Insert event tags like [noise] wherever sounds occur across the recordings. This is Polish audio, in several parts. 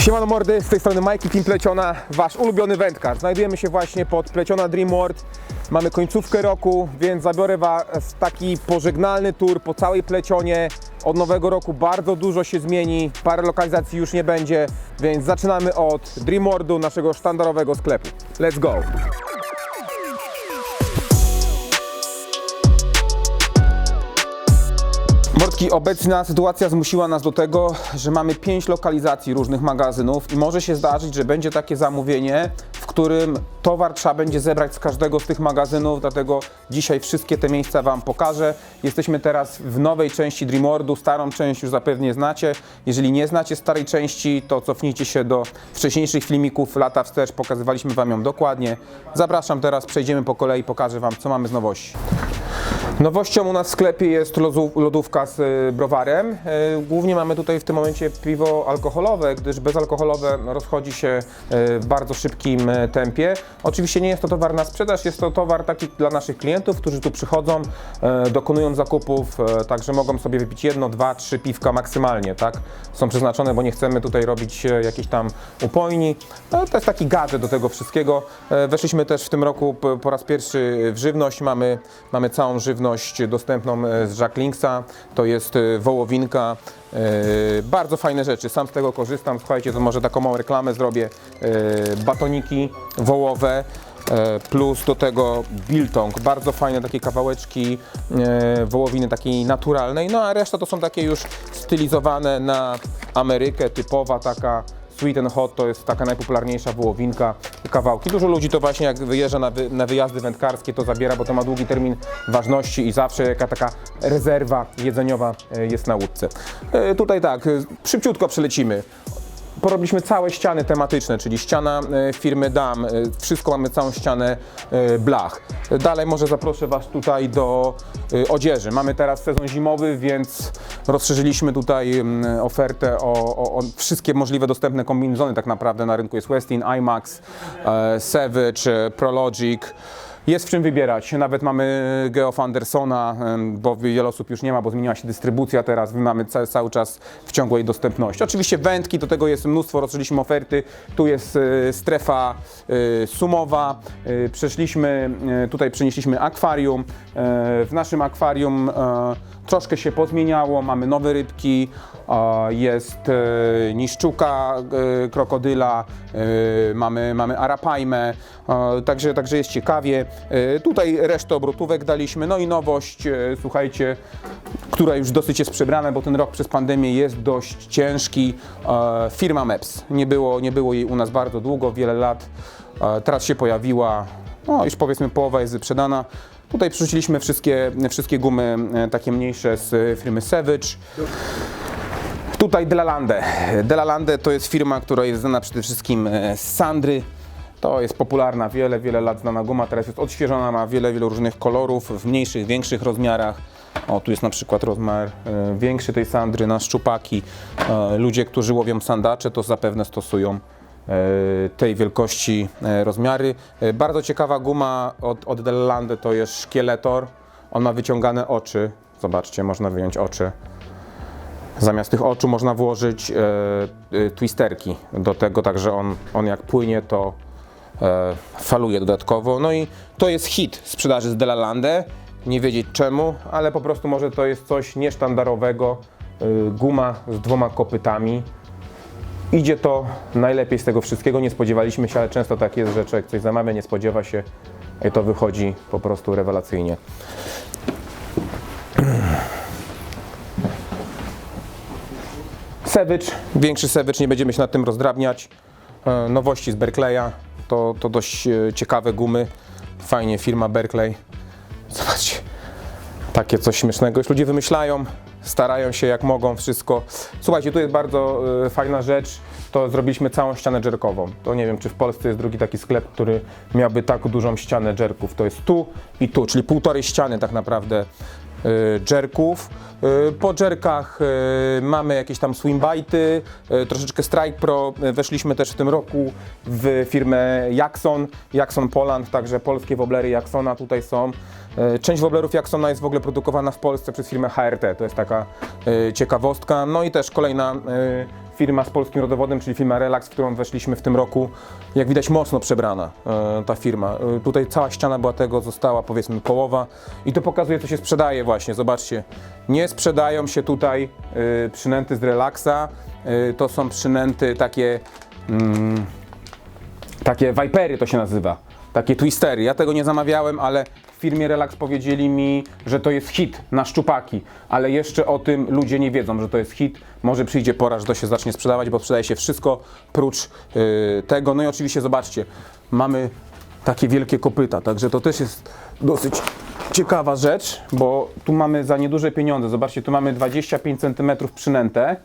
Siemano mordy, z tej strony Majki Team Pleciona, wasz ulubiony wędkarz. Znajdujemy się właśnie pod Pleciona Dream World. Mamy końcówkę roku, więc zabiorę was taki pożegnalny tour po całej Plecionie. Od nowego roku bardzo dużo się zmieni, parę lokalizacji już nie będzie, więc zaczynamy od Dream Worldu, naszego sztandarowego sklepu. Let's go! Mordki, obecna sytuacja zmusiła nas do tego, że mamy pięć lokalizacji różnych magazynów i może się zdarzyć, że będzie takie zamówienie, w którym towar trzeba będzie zebrać z każdego z tych magazynów, dlatego dzisiaj wszystkie te miejsca Wam pokażę. Jesteśmy teraz w nowej części Dreamworldu, starą część już zapewne znacie. Jeżeli nie znacie starej części, to cofnijcie się do wcześniejszych filmików, lata wstecz, pokazywaliśmy Wam ją dokładnie. Zapraszam teraz, przejdziemy po kolei, pokażę Wam, co mamy z nowości. Nowością u nas w sklepie jest lodówka z y, browarem. Y, Głównie mamy tutaj w tym momencie piwo alkoholowe, gdyż bezalkoholowe rozchodzi się y, w bardzo szybkim tempie. Oczywiście nie jest to towar na sprzedaż, jest to towar taki dla naszych klientów, którzy tu przychodzą, dokonują zakupów, także mogą sobie wypić jedno, dwa, trzy piwka maksymalnie, tak? Są przeznaczone, bo nie chcemy tutaj robić jakiejś tam upojni. No, to jest taki gadżet do tego wszystkiego. Weszliśmy też w tym roku po raz pierwszy w żywność. Mamy, mamy całą żywność dostępną e, z Jack Linksa. To jest e, wołowinka. E, Bardzo fajne rzeczy. Sam z tego korzystam. Słuchajcie, to może taką małą reklamę zrobię. Batoniki wołowe. Plus do tego biltong, bardzo fajne takie kawałeczki wołowiny takiej naturalnej, no a reszta to są takie już stylizowane na Amerykę, typowa taka Sweet and Hot to jest taka najpopularniejsza wołowinka, kawałki. Dużo ludzi to właśnie jak wyjeżdża na, wy, na wyjazdy wędkarskie to zabiera, bo to ma długi termin ważności i zawsze jaka taka rezerwa jedzeniowa e, jest na łódce. E, Tutaj tak, e, szybciutko przelecimy. Porobiliśmy całe ściany tematyczne, czyli ściana e, firmy DAM, e, wszystko mamy całą ścianę e, blach. Dalej może zaproszę Was tutaj do odzieży. Mamy teraz sezon zimowy, więc rozszerzyliśmy tutaj mm, ofertę o, o, o wszystkie możliwe dostępne kombinezony tak naprawdę na rynku. Jest Westin, IMAX, Savage, Prologic. Jest w czym wybierać. Nawet mamy Geoff Andersona, bo wiele osób już nie ma, bo zmieniła się dystrybucja teraz. My mamy cały, cały czas w ciągłej dostępności. Oczywiście wędki, do tego jest mnóstwo, rozszerzyliśmy oferty. Tu jest e, strefa e, sumowa. E, przeszliśmy, tutaj przenieśliśmy akwarium. W naszym akwarium troszkę się pozmieniało. Mamy nowe rybki, jest niszczuka krokodyla, mamy, mamy arapajmę, e, także, także jest ciekawie. E, Tutaj resztę obrotówek daliśmy, no i nowość, e, słuchajcie, która już dosyć jest przebrana, bo ten rok przez pandemię jest dość ciężki. E, Firma MEPS. Nie było, nie było jej u nas bardzo długo, wiele lat. Teraz się pojawiła, no już powiedzmy połowa jest wyprzedana. Tutaj przerzuciliśmy wszystkie, wszystkie gumy takie mniejsze z firmy Savage. Tutaj Delalande. Delalande to jest firma, która jest znana przede wszystkim z Sandry. To jest popularna, wiele, wiele lat znana guma, teraz jest odświeżona, ma wiele, wiele różnych kolorów w mniejszych, większych rozmiarach. O, tu jest na przykład rozmiar e, większy tej sandry na szczupaki. E, ludzie, którzy łowią sandacze, to zapewne stosują e, tej wielkości rozmiary. Bardzo ciekawa guma od, od Delalande to jest szkieletor. On ma wyciągane oczy. Zobaczcie, można wyjąć oczy. Zamiast tych oczu można włożyć twisterki do tego, także on, on jak płynie, to faluje dodatkowo. No i to jest hit sprzedaży z Delalande. Nie wiedzieć czemu, ale po prostu może to jest coś niesztandarowego. E, guma z dwoma kopytami. Idzie to najlepiej z tego wszystkiego. Nie spodziewaliśmy się, ale często tak jest, że człowiek coś zamawia, nie spodziewa się i to wychodzi po prostu rewelacyjnie. Savage, większy Savage, nie będziemy się nad tym rozdrabniać. E, Nowości z Berkeleya, to, to dość e, ciekawe gumy. Fajnie, firma Berkeley. Zobaczcie, takie coś śmiesznego. Już ludzie wymyślają, starają się jak mogą, wszystko. Słuchajcie, tu jest bardzo e, fajna rzecz. To zrobiliśmy całą ścianę dżerkową. To nie wiem, czy w Polsce jest drugi taki sklep, który miałby tak dużą ścianę dżerków. To jest tu i tu, czyli półtorej ściany tak naprawdę y, jerków. Y, Po jerkach y, mamy jakieś tam swimbajty, y, troszeczkę Strike Pro. Y, Weszliśmy też w tym roku w firmę Jackson, Jackson Poland, także polskie woblery Jacksona tutaj są. Y, Część woblerów Jacksona jest w ogóle produkowana w Polsce przez firmę HRT, to jest taka y, ciekawostka. No i też kolejna y, firma z polskim rodowodem, czyli firma Relax, w którą weszliśmy w tym roku. Jak widać mocno przebrana e, ta firma. E, tutaj cała ściana była tego, została powiedzmy połowa i to pokazuje co się sprzedaje właśnie, zobaczcie. Nie sprzedają się tutaj e, przynęty z Relaxa, to są przynęty takie mm, takie Vipery to się nazywa, takie twistery. Ja tego nie zamawiałem, ale firmie Relax powiedzieli mi, że to jest hit na szczupaki, ale jeszcze o tym ludzie nie wiedzą, że to jest hit. Może przyjdzie pora, że to się zacznie sprzedawać, bo sprzedaje się wszystko prócz yy, tego. No i oczywiście zobaczcie, mamy takie wielkie kopyta, także to też jest dosyć ciekawa rzecz, bo tu mamy za nieduże pieniądze. Zobaczcie, tu mamy 25 cm przynętę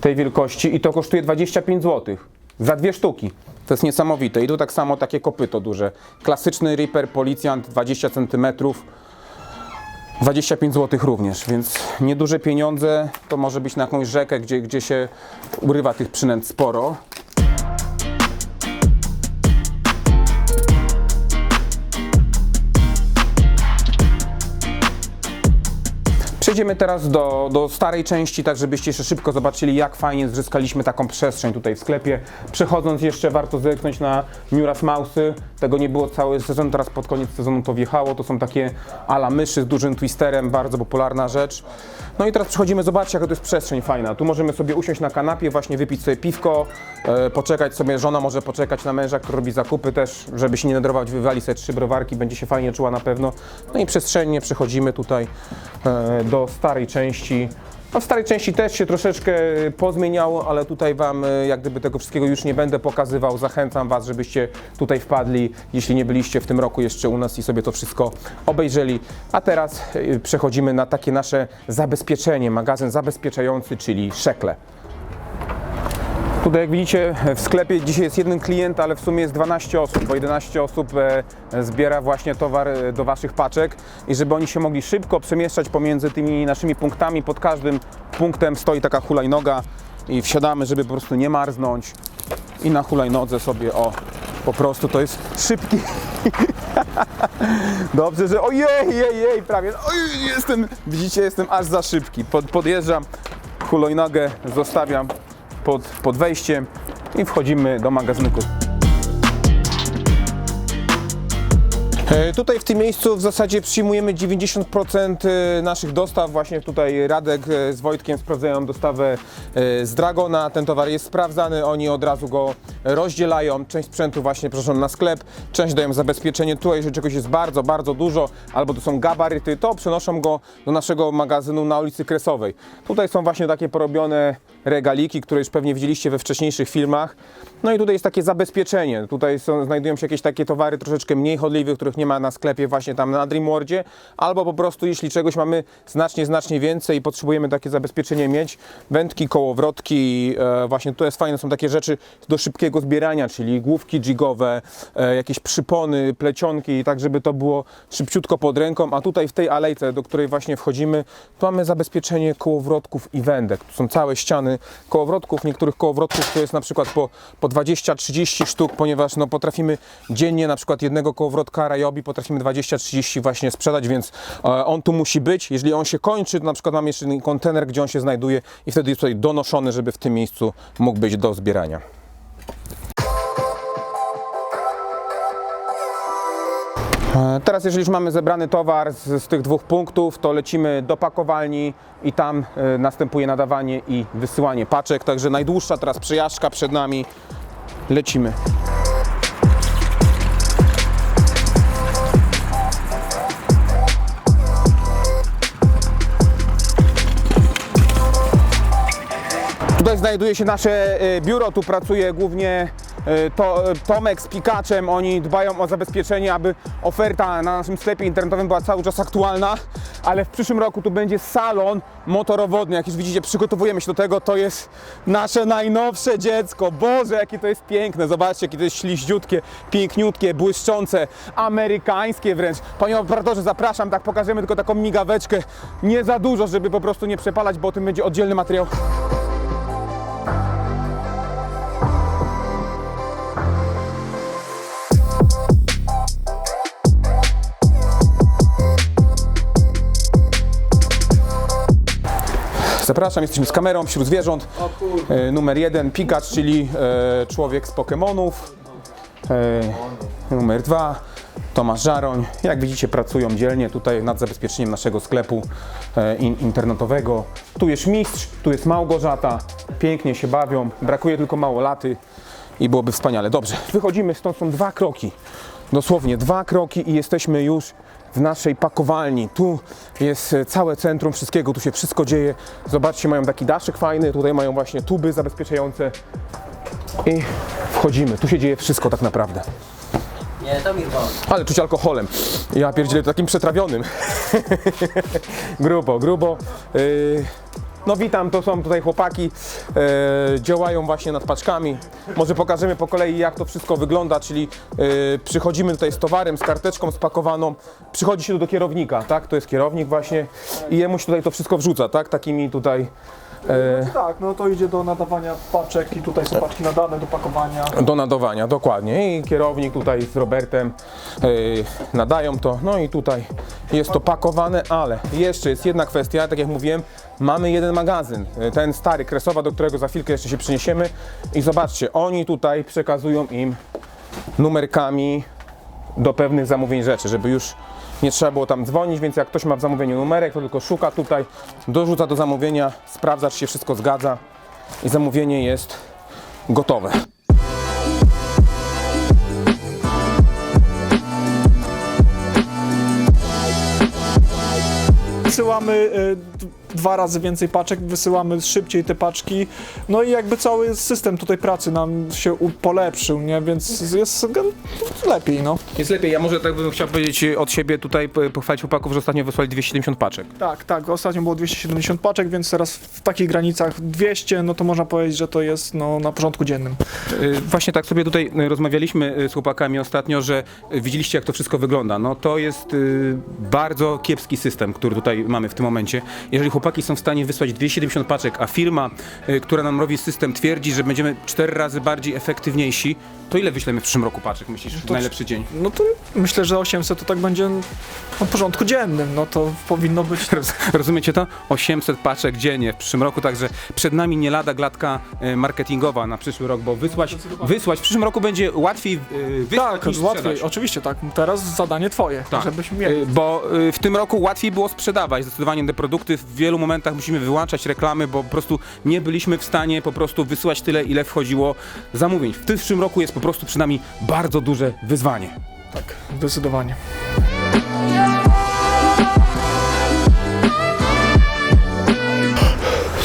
tej wielkości i to kosztuje 25 zł. Za dwie sztuki. To jest niesamowite. I tu tak samo takie kopyto duże. Klasyczny Reaper Policjant 20 cm. 25 zł również, więc nieduże pieniądze. To może być na jakąś rzekę, gdzie, gdzie się urywa tych przynęt sporo. Przejdziemy teraz do, do starej części, tak żebyście jeszcze szybko zobaczyli, jak fajnie zyskaliśmy taką przestrzeń tutaj w sklepie. Przechodząc jeszcze warto zerknąć na Muras Mausy. Tego nie było cały sezon, teraz pod koniec sezonu to wjechało. To są takie ala myszy z dużym twisterem, bardzo popularna rzecz. No i teraz przechodzimy, zobaczcie jaka to jest przestrzeń fajna. Tu możemy sobie usiąść na kanapie, właśnie wypić sobie piwko, e, poczekać sobie, żona może poczekać na męża, który robi zakupy też, żeby się nie nadrować, wywali sobie trzy browarki, będzie się fajnie czuła na pewno. No i przestrzennie przechodzimy tutaj e, do starej części. No w starej części też się troszeczkę pozmieniało, ale tutaj Wam e, jak gdyby tego wszystkiego już nie będę pokazywał. Zachęcam Was, żebyście tutaj wpadli, jeśli nie byliście w tym roku jeszcze u nas i sobie to wszystko obejrzeli. A teraz e, przechodzimy na takie nasze zabezpieczenie, magazyn zabezpieczający, czyli szekle. Tutaj jak widzicie w sklepie dzisiaj jest jeden klient, ale w sumie jest 12 osób, bo 11 osób e, zbiera właśnie towar e, do Waszych paczek i żeby oni się mogli szybko przemieszczać pomiędzy tymi naszymi punktami, pod każdym punktem stoi taka hulajnoga i wsiadamy, żeby po prostu nie marznąć i na hulajnodze sobie o, po prostu to jest szybki. [laughs] Dobrze, że ojej, jej, jej, prawie, oj, jestem, widzicie, jestem aż za szybki. Pod, podjeżdżam, hulajnogę zostawiam pod, pod wejściem i wchodzimy do magazynu. E, Tutaj w tym miejscu w zasadzie przyjmujemy 90% e, naszych dostaw. Właśnie tutaj Radek e, z Wojtkiem sprawdzają dostawę z Dragona. Ten towar jest sprawdzany, oni od razu go rozdzielają. Część sprzętu właśnie proszą na sklep, część dają zabezpieczenie. Tutaj jeżeli czegoś jest bardzo, bardzo dużo, albo to są gabaryty, to przenoszą go do naszego magazynu na ulicy Kresowej. Tutaj są właśnie takie porobione regaliki, które już pewnie widzieliście we wcześniejszych filmach. No i tutaj jest takie zabezpieczenie. Tutaj są, znajdują się jakieś takie towary troszeczkę mniej chodliwe, których nie ma na sklepie właśnie tam na Dreamworldzie, albo po prostu jeśli czegoś mamy znacznie, znacznie więcej i potrzebujemy takie zabezpieczenie mieć, wędki, kołowrotki, e, właśnie to jest fajne, są takie rzeczy do szybkiego zbierania, czyli główki jigowe, e, jakieś przypony, plecionki, tak żeby to było szybciutko pod ręką, a tutaj w tej alejce, do której właśnie wchodzimy, tu mamy zabezpieczenie kołowrotków i wędek. Tu są całe ściany kołowrotków, niektórych kołowrotków to jest na przykład po, po 20-30 sztuk, ponieważ no, potrafimy dziennie na przykład jednego kołowrotka Rayobi potrafimy 20-30 właśnie sprzedać, więc e, on tu musi być. Jeżeli on się kończy, to na przykład mamy jeszcze kontener, gdzie on się znajduje i wtedy jest tutaj donoszony, żeby w tym miejscu mógł być do zbierania. Teraz, jeżeli już mamy zebrany towar z, z tych dwóch punktów, to lecimy do pakowalni i tam e, następuje nadawanie i wysyłanie paczek. Także najdłuższa teraz przejażdżka przed nami. Lecimy. Tutaj znajduje się nasze e, biuro, tu pracuje głównie e, to, e, Tomek z Pikaczem, oni dbają o zabezpieczenie, aby oferta na naszym sklepie internetowym była cały czas aktualna, ale w przyszłym roku tu będzie salon motorowodny, jak już widzicie, przygotowujemy się do tego, to jest nasze najnowsze dziecko, Boże, jakie to jest piękne, zobaczcie, jakie to jest śliździutkie, piękniutkie, błyszczące, amerykańskie wręcz. Panie operatorze, zapraszam, tak pokażemy tylko taką migaweczkę, nie za dużo, żeby po prostu nie przepalać, bo o tym będzie oddzielny materiał. Zapraszam, jesteśmy z kamerą wśród zwierząt. E, numer jeden Pikacz, czyli e, człowiek z Pokemonów. E, numer dwa Tomasz Żaroń. Jak widzicie, pracują dzielnie tutaj nad zabezpieczeniem naszego sklepu e, in, internetowego. Tu jest mistrz, tu jest Małgorzata. Pięknie się bawią, brakuje tylko mało laty i byłoby wspaniale. Dobrze, wychodzimy stąd, są dwa kroki. Dosłownie dwa kroki i jesteśmy już w naszej pakowalni. Tu jest e, całe centrum wszystkiego, tu się wszystko dzieje. Zobaczcie, mają taki daszek fajny, tutaj mają właśnie tuby zabezpieczające i wchodzimy. Tu się dzieje wszystko tak naprawdę. Nie, to mi. Ale czuć alkoholem. Ja pierdzielę takim przetrawionym. [laughs] grubo, grubo. Yy, no witam, to są tutaj chłopaki. Yy, działają właśnie nad paczkami. Może pokażemy po kolei jak to wszystko wygląda, czyli yy, przychodzimy tutaj z towarem, z karteczką spakowaną. Przychodzi się tu do kierownika, tak? To jest kierownik właśnie i jemu się tutaj to wszystko wrzuca, tak? Takimi tutaj yy, Tak, no to idzie do nadawania paczek i tutaj są paczki nadane do pakowania. do nadawania, dokładnie. I kierownik tutaj z Robertem yy, nadają to. No i tutaj jest to pakowane, ale jeszcze jest jedna kwestia, tak jak mówiłem, mamy jeden magazyn, yy, ten stary Kresowa, do którego za chwilkę jeszcze się przyniesiemy i zobaczcie, oni tutaj przekazują im numerkami do pewnych zamówień rzeczy, żeby już nie trzeba było tam dzwonić, więc jak ktoś ma w zamówieniu numerek, to tylko szuka tutaj, dorzuca do zamówienia, sprawdza, czy się wszystko zgadza i zamówienie jest gotowe. Wysyłamy d- dwa razy więcej paczek, wysyłamy szybciej te paczki. No i jakby cały system tutaj pracy nam się u- polepszył, nie? Więc jest lepiej, no. Jest lepiej. Ja może tak bym chciał powiedzieć od siebie tutaj, p- pochwalić chłopaków, że ostatnio wysłali 270 paczek. Tak, tak. Ostatnio było 270 paczek, więc teraz w takich granicach 200, no to można powiedzieć, że to jest no, na porządku dziennym. Y, Właśnie tak sobie tutaj y, rozmawialiśmy y, z chłopakami ostatnio, że y, widzieliście jak to wszystko wygląda. No to jest y, bardzo kiepski system, który tutaj mamy w tym momencie. Jeżeli chłopaki są w stanie wysłać 270 paczek, a firma, y, która nam robi system twierdzi, że będziemy 4 razy bardziej efektywniejsi, to ile wyślemy w przyszłym roku paczek, myślisz, w to- najlepszy dzień? No to myślę, że 800 to tak będzie na porządku dziennym, no to powinno być... [laughs] Roz- Rozumiecie to? 800 paczek dziennie w przyszłym roku, także przed nami nie lada glatka e, marketingowa na przyszły rok, bo wysłać, wysłać w przyszłym roku będzie łatwiej e, wysłać Tak, niż łatwiej, oczywiście tak. Teraz zadanie twoje, Tak. żebyśmy mieli. Bo w tym roku łatwiej było sprzedawać zdecydowanie te produkty. W wielu momentach musimy wyłączać reklamy, bo po prostu nie byliśmy w stanie po prostu wysyłać tyle, ile wchodziło zamówień. W przyszłym roku jest po prostu przed nami bardzo duże wyzwanie. Tak, zdecydowanie.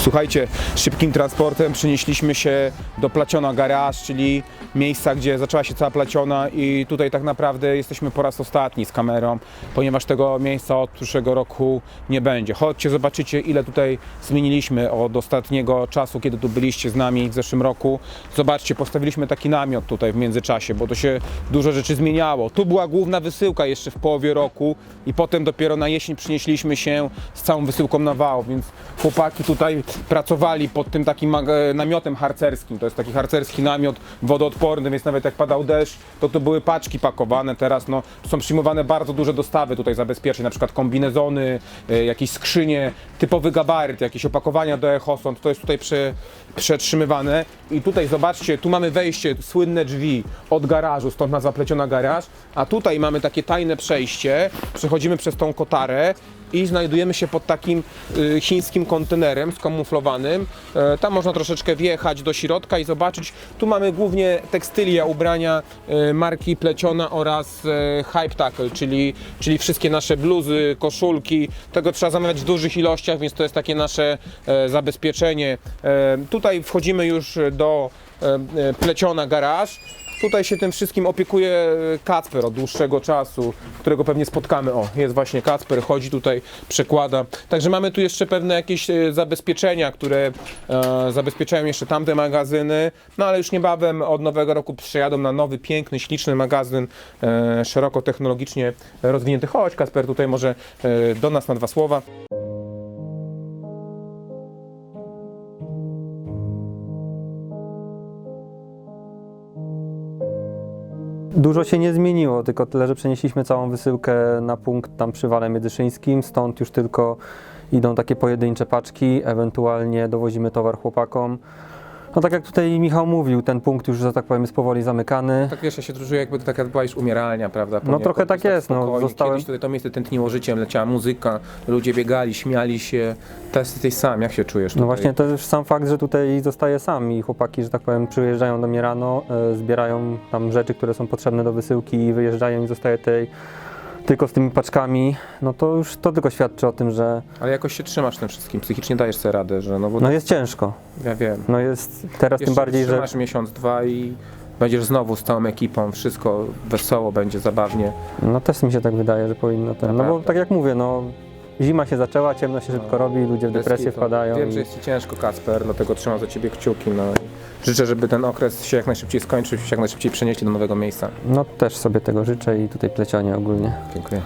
Słuchajcie, szybkim transportem przenieśliśmy się do Placiona Garage, czyli miejsca, gdzie zaczęła się cała Placiona i tutaj tak naprawdę jesteśmy po raz ostatni z kamerą, ponieważ tego miejsca od przyszłego roku nie będzie. Chodźcie, zobaczycie ile tutaj zmieniliśmy od ostatniego czasu, kiedy tu byliście z nami w zeszłym roku. Zobaczcie, postawiliśmy taki namiot tutaj w międzyczasie, bo to się dużo rzeczy zmieniało. Tu była główna wysyłka jeszcze w połowie roku i potem dopiero na jesień przynieśliśmy się z całą wysyłką na wał, więc chłopaki tutaj pracowali pod tym takim e, namiotem harcerskim. To jest taki harcerski namiot wodoodporny, więc nawet jak padał deszcz, to tu były paczki pakowane. Teraz no, są przyjmowane bardzo duże dostawy tutaj zabezpieczeń, na przykład kombinezony, e, jakieś skrzynie, typowy gabaryt, jakieś opakowania do echosąd. To jest tutaj prze, przetrzymywane. I tutaj zobaczcie, tu mamy wejście, słynne drzwi od garażu, stąd nazwa pleciona garaż, a tutaj mamy takie tajne przejście, przechodzimy przez tą kotarę i znajdujemy się pod takim y, chińskim kontenerem skamuflowanym. E, tam można troszeczkę wjechać do środka i zobaczyć. Tu mamy głównie tekstylia, ubrania e, marki Pleciona oraz e, Hype Tackle, czyli, czyli wszystkie nasze bluzy, koszulki. Tego trzeba zamawiać w dużych ilościach, więc to jest takie nasze zabezpieczenie. Tutaj wchodzimy już do pleciona garaż. Tutaj się tym wszystkim opiekuje e, Kacper od dłuższego czasu, którego pewnie spotkamy. O, jest właśnie Kacper, chodzi tutaj, przekłada. Także mamy tu jeszcze pewne jakieś e, zabezpieczenia, które e, zabezpieczają jeszcze tamte magazyny. No ale już niebawem od nowego roku przejadą na nowy, piękny, śliczny magazyn, e, szeroko technologicznie rozwinięty. Chodź Kacper, tutaj może e, do nas na dwa słowa. Dużo się nie zmieniło, tylko tyle, że przenieśliśmy całą wysyłkę na punkt tam przy Wale Miedyszyńskim, stąd już tylko idą takie pojedyncze paczki, ewentualnie dowozimy towar chłopakom. No tak jak tutaj Michał mówił, ten punkt już, że tak powiem, jest powoli zamykany. Tak ja się czuję jakby to taka była już umieralnia, prawda? No trochę tak jest, no, zostałem- Kiedyś tutaj to miejsce tętniło życiem, leciała muzyka, ludzie biegali, śmiali się. Teraz jesteś sam, jak się czujesz No tutaj? właśnie to już sam fakt, że tutaj zostaję sam i chłopaki, że tak powiem, przyjeżdżają do mnie rano, e, zbierają tam rzeczy, które są potrzebne do wysyłki i wyjeżdżają i zostaję tutaj tylko z tymi paczkami, no to już to tylko świadczy o tym, że Ale jakoś się trzymasz tym wszystkim, psychicznie dajesz sobie radę, że no bo no jest ciężko. ja wiem. No jest teraz tym Jeszcze bardziej, że trzymasz miesiąc, dwa i będziesz znowu z całą ekipą, wszystko wesoło będzie, zabawnie. No też mi się tak wydaje, że powinno ten. No bo Naprawdę. tak jak mówię, no zima się zaczęła, ciemno się szybko No. robi, ludzie w depresję wpadają. Wiem, i- że jest Ci ciężko, Kacper, dlatego trzymam za Ciebie kciuki. No. Życzę, żeby ten okres się jak najszybciej skończył, się jak najszybciej przenieśli do nowego miejsca. No też sobie tego życzę i tutaj plecionie ogólnie. Dziękuję.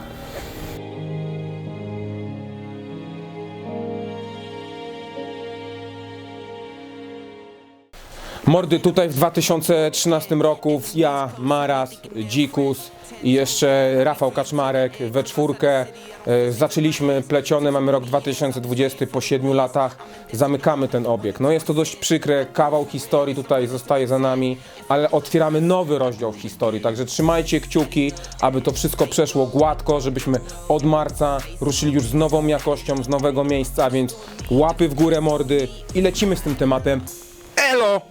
Mordy, tutaj w 2013 roku ja, Maras, Dzikus i jeszcze Rafał Kaczmarek we czwórkę e, zaczęliśmy pleciony, mamy rok 2020, po 7 latach zamykamy ten obieg. No jest to dość przykre, kawał historii tutaj zostaje za nami, ale otwieramy nowy rozdział historii, także trzymajcie kciuki, aby to wszystko przeszło gładko, żebyśmy od marca ruszyli już z nową jakością, z nowego miejsca, więc łapy w górę mordy i lecimy z tym tematem. Elo!